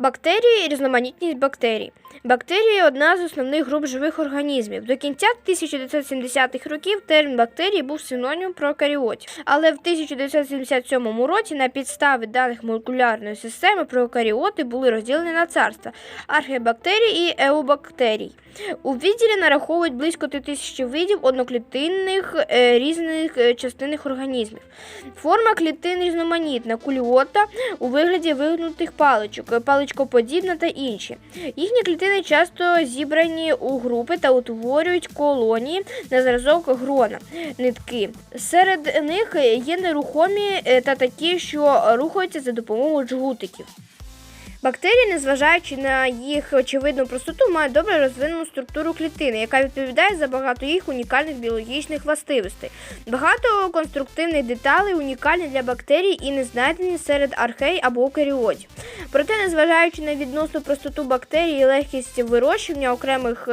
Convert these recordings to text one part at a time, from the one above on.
Бактерії і різноманітність бактерій. Бактерії одна з основних груп живих організмів. До кінця 1970-х років термін бактерії був синонімом прокаріотів. Але в 1977 році на підставі даних молекулярної системи прокаріоти були розділені на царства архебактерій і еубактерій. У відділі нараховують близько тисячі видів одноклітинних е, різних е, частинних організмів. Форма клітин різноманітна, кульота у вигляді вигнутих паличок, паличкоподібна та інші. Їхні клітини часто зібрані у групи та утворюють колонії на зразок грона, нитки. Серед них є нерухомі е, та такі, що рухаються за допомогою джгутиків. Бактерії, незважаючи на їх очевидну простоту, мають добре розвинену структуру клітини, яка відповідає за багато їх унікальних біологічних властивостей. Багато конструктивних деталей унікальні для бактерій і не знайдені серед архей або окаріотів. Проте, незважаючи на відносну простоту бактерій і легкість вирощування окремих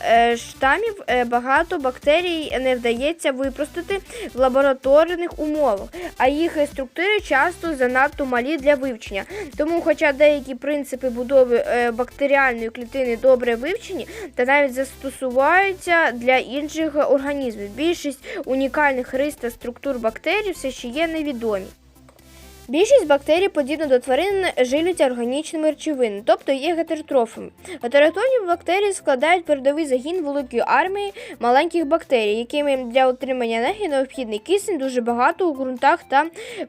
е, штамів, е, багато бактерій не вдається випростити в лабораторних умовах, а їх структури часто занадто малі для вивчення. Тому, хоча деякі принципи будови е, бактеріальної клітини добре вивчені та навіть застосуваються для інших організмів, більшість унікальних рис та структур бактерій все ще є невідомі. Більшість бактерій, подібно до тварин, жилються органічними речовинами, тобто є гетеротрофами. Гетеротрофні бактерії складають передовий загін великої армії маленьких бактерій, якими для отримання енергії необхідний кисень дуже багато у ґрунтах та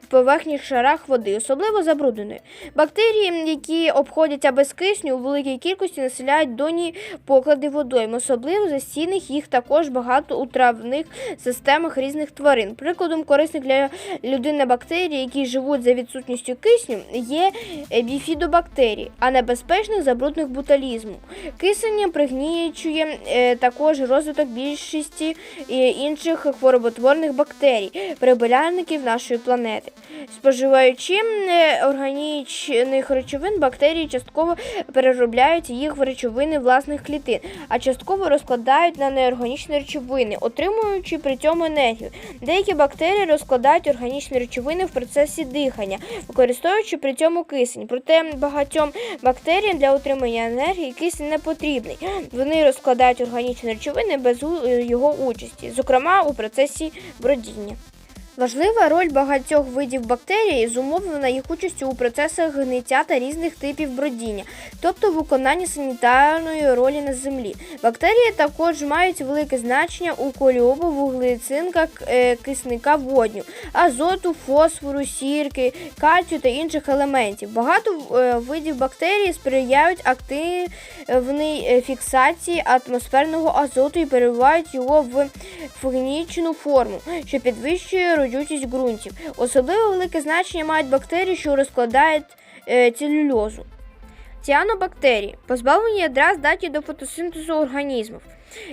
поверхніх шарах води, особливо забрудненої. Бактерії, які обходяться без кисню, у великій кількості населяють доні поклади водойм, особливо застійних їх також багато у травних системах різних тварин. Прикладом корисних для людини бактерій, які живуть за відсутністю кисню, є е, біфідобактерії, а небезпечних забрудних буталізму. Кисень пригнічує е, також розвиток більшості е, інших хвороботворних бактерій, прибиляльників нашої планети. Споживаючи органічних речовин, бактерії частково переробляють їх в речовини власних клітин, а частково розкладають на неорганічні речовини, отримуючи при цьому енергію. Деякі бактерії розкладають органічні речовини в процесі дихання, використовуючи при цьому кисень. Проте багатьом бактеріям для отримання енергії кисень не потрібний. Вони розкладають органічні речовини без його участі, зокрема у процесі бродіння. Важлива роль багатьох видів бактерій зумовлена їх участю у процесах гниття та різних типів бродіння, тобто виконанні санітарної ролі на землі. Бактерії також мають велике значення у коліобу, вуглецинках, е, кисника водню, азоту, фосфору, сірки, кальцію та інших елементів. Багато е, видів бактерій сприяють активній е, фіксації атмосферного азоту і перебувають його в фунічну форму, що підвищує родючість ґрунтів. Особливо велике значення мають бактерії, що розкладають е, целюльозу. Ціанобактерії позбавлені ядра здатні до фотосинтезу організмів.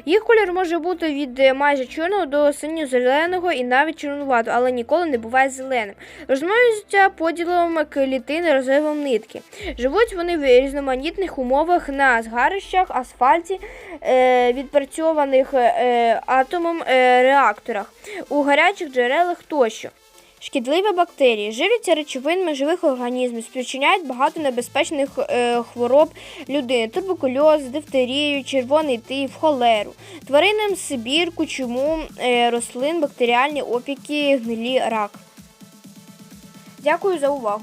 Їх колір може бути від е, майже чорного до синьо-зеленого і навіть червонуватого, але ніколи не буває зеленим. Розмножуються поділом клітин розривом нитки. Живуть вони в різноманітних умовах на згарищах, асфальті, е, відпрацьованих е, атомом реакторах, у гарячих джерелах тощо. Шкідливі бактерії живляться речовинами живих організмів, спричиняють багато небезпечних е, хвороб людини, туберкульоз, дифтерію, червоний тиф, холеру, тваринам сибірку, чому е, рослин, бактеріальні опіки, гнилі, рак. Дякую за увагу.